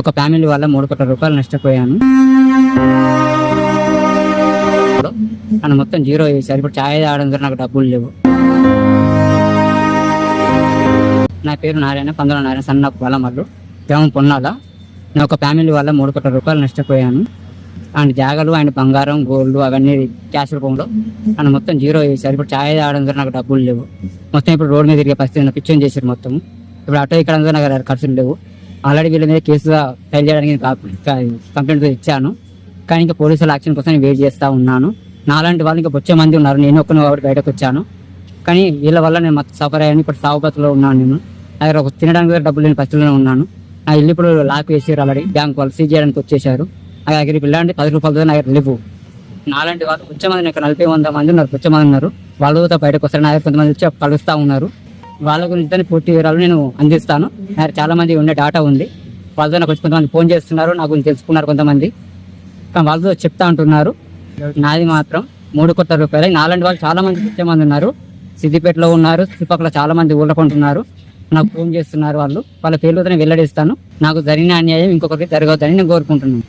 ఒక ఫ్యామిలీ వల్ల మూడు కోట్ల రూపాయలు నష్టపోయాను. నన్ను మొత్తం జీరో చేశారు. ఇప్పుడు ఛాయ్ తాగడం ద్వారా నాకు డబ్బులు లేవు. నా పేరు నారాయణ పందుల నారాయణ సన్న వలమల్లు గ్రామం పొన్నాల. నేను ఒక ఫ్యామిలీ వల్ల మూడు కోట్ల రూపాయలు నష్టపోయాను. ఆయన జాగలు ఆయన బంగారం గోల్డ్ అవన్నీ క్యాష్ రూపంలో నన్ను మొత్తం జీరో చేశారు. ఇప్పుడు ఛాయ్ తాగడం ద్వారా నాకు డబ్బులు లేవు. మొత్తం ఇప్పుడు రోడ్ మీద తిరిగే పరిస్థితి పిచ్చని చేశారు మొత్తం. ఇప్పుడు అటో ఇక్కడ నాకు ఖర్చులు లేవు. ఆల్రెడీ వీళ్ళ మీద కేసు ఫైల్ చేయడానికి కంప్లైంట్ ఇచ్చాను. కానీ ఇంకా పోలీసుల యాక్షన్ కోసం నేను వెయిట్ చేస్తూ ఉన్నాను. నాలాంటి వాళ్ళు ఇంకా వచ్చే మంది ఉన్నారు. నేను ఒక్కని కాబట్టి బయటకు వచ్చాను. కానీ వీళ్ళ వల్ల నేను మొత్తం సఫర్ అయ్యాను. ఇప్పుడు సాగుబతులో ఉన్నాను నేను. నా దగ్గర ఒక తినడానికి డబ్బులు లేని పరిస్థితుల్లో ఉన్నాను. నా ఇల్లు ఇప్పుడు లాక్ వేసారు ఆల్రెడీ. బ్యాంక్ వాళ్ళు సీజ్ చేయడానికి వచ్చేసారు నా దగ్గర ఇప్పుడు పది రూపాయలతో నా దగ్గర లేవు. నాలాంటి వాళ్ళు కొంచెం మంది నలభై వంద మంది ఉన్నారు. కొంచెం మంది ఉన్నారు. వాళ్ళతో బయటకు వస్తారు. నా దగ్గర కొంతమంది వచ్చి కలుస్తూ ఉన్నారు. వాళ్ళ గురించి పూర్తి వివరాలు నేను అందిస్తాను. చాలా మంది ఉండే డాటా ఉంది. వాళ్ళతో నాకు వచ్చి కొంతమంది ఫోన్ చేస్తున్నారు నా గురించి తెలుసుకున్నారు కొంతమంది. కానీ వాళ్ళతో చెప్తా అంటున్నారు. నాది మాత్రం మూడు కోట్ల రూపాయలు. నాలాంటి వాళ్ళు చాలా మంది వచ్చే మంది ఉన్నారు. సిద్దిపేటలో ఉన్నారు చుట్టుపక్కల చాలా మంది ఊళ్ళకుంటున్నారు. నాకు ఫోన్ చేస్తున్నారు వాళ్ళు. వాళ్ళ పేర్లతో నేను వెల్లడిస్తాను. నాకు జరిగిన అన్యాయం ఇంకొకరికి జరగవద్దని నేను కోరుకుంటున్నాను.